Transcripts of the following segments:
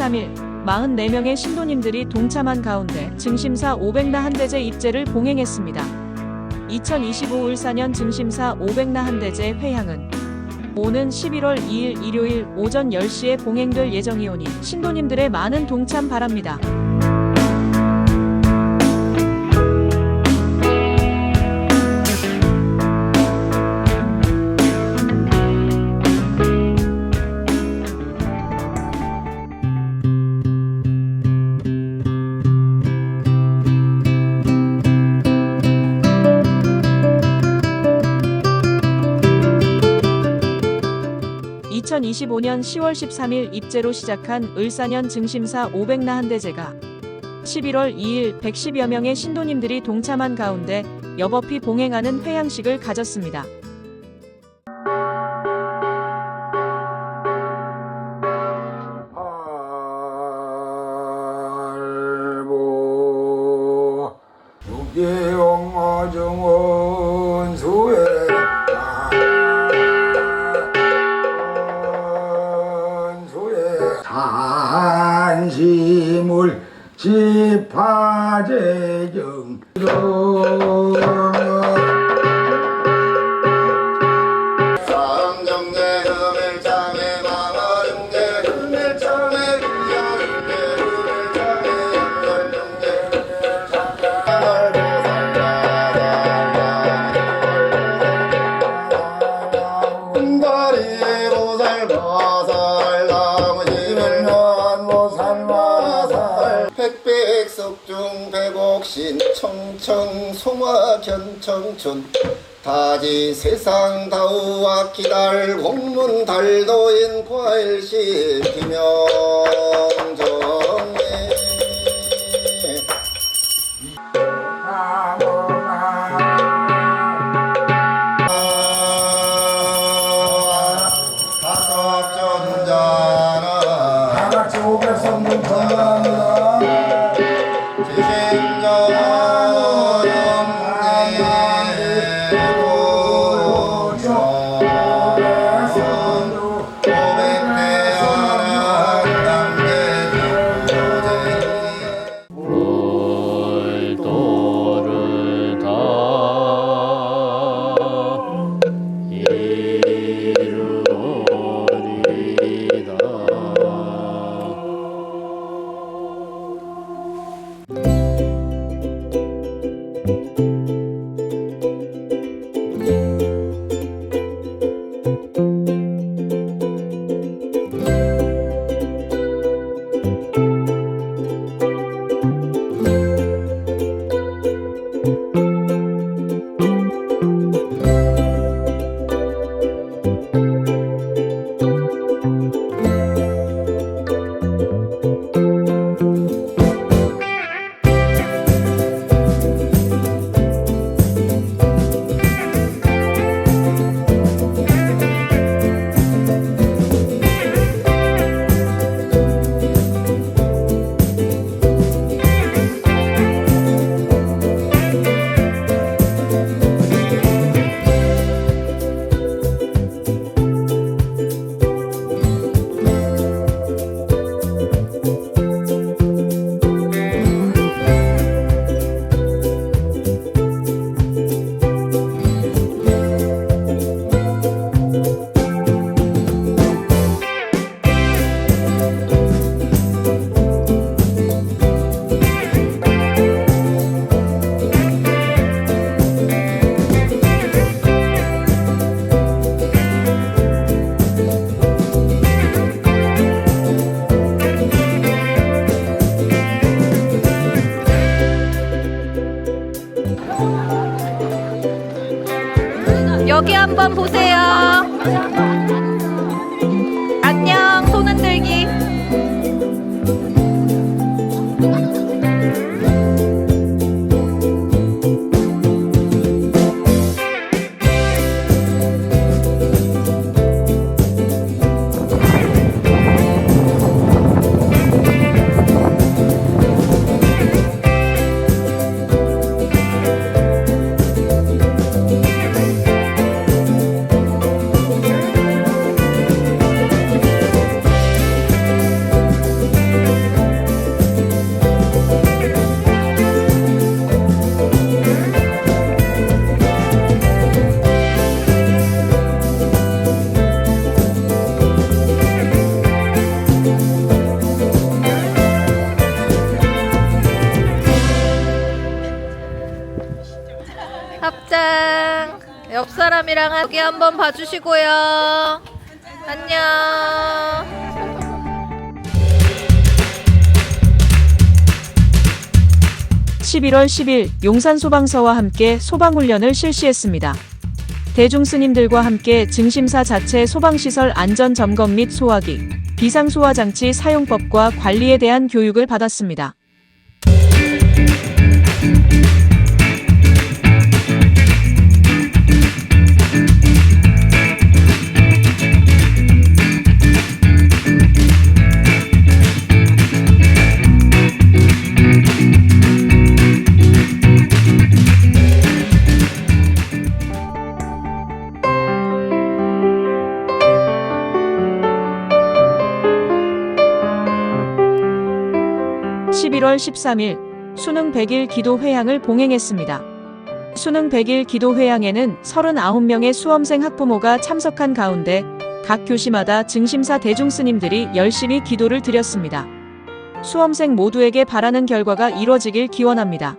13일 44명의 신도님들이 동참한 가운데 증심사 500나 한대제 입제를 봉행했습니다. 2025 울사년 증심사 500나 한대제 회향은 오는 11월 2일 일요일 오전 10시에 봉행될 예정이오니 신도님들의 많은 동참 바랍니다. (2025년 10월 13일) 입제로 시작한 을사년 증심사 500나 한대제가 11월 2일 110여 명의 신도님들이 동참한 가운데 여법히 봉행하는 회양식을 가졌습니다. 지파제경 삼정 신 청청 송화 견청춘 다지 세상 다우와 기달 공문 달도인 과일시 김영 여기 한 사람이랑 여기 한번 봐주시고요. 안녕. 11월 10일 용산 소방서와 함께 소방훈련을 실시했습니다. 대중스님들과 함께 증심사 자체 소방시설 안전 점검 및 소화기, 비상소화장치 사용법과 관리에 대한 교육을 받았습니다. (11월 13일) 수능 100일 기도 회향을 봉행했습니다. 수능 100일 기도 회향에는 39명의 수험생 학부모가 참석한 가운데 각 교시마다 증심사 대중스님들이 열심히 기도를 드렸습니다. 수험생 모두에게 바라는 결과가 이뤄지길 기원합니다.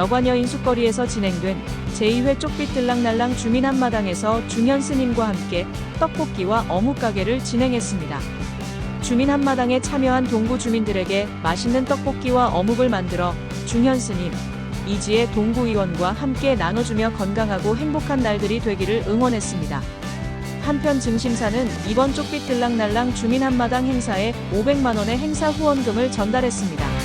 여관여 인숙거리에서 진행된 제2회 쪽빛 들락날랑 주민 한마당에서 중현 스님과 함께 떡볶이와 어묵 가게를 진행했습니다. 주민 한마당에 참여한 동구 주민들에게 맛있는 떡볶이와 어묵을 만들어 중현 스님, 이지혜 동구 의원과 함께 나눠주며 건강하고 행복한 날들이 되기를 응원했습니다. 한편 증심사는 이번 쪽빛 들락날랑 주민 한마당 행사에 500만 원의 행사 후원금을 전달했습니다.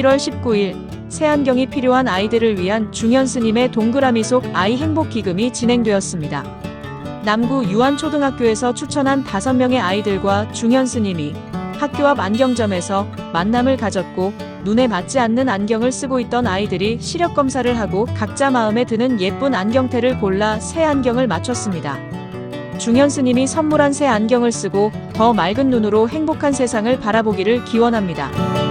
(11월 19일) 새안경이 필요한 아이들을 위한 중현 스님의 동그라미 속 아이 행복 기금이 진행되었습니다. 남구 유한초등학교에서 추천한 5명의 아이들과 중현 스님이 학교 앞 안경점에서 만남을 가졌고 눈에 맞지 않는 안경을 쓰고 있던 아이들이 시력 검사를 하고 각자 마음에 드는 예쁜 안경테를 골라 새 안경을 맞췄습니다. 중현 스님이 선물한 새 안경을 쓰고 더 맑은 눈으로 행복한 세상을 바라보기를 기원합니다.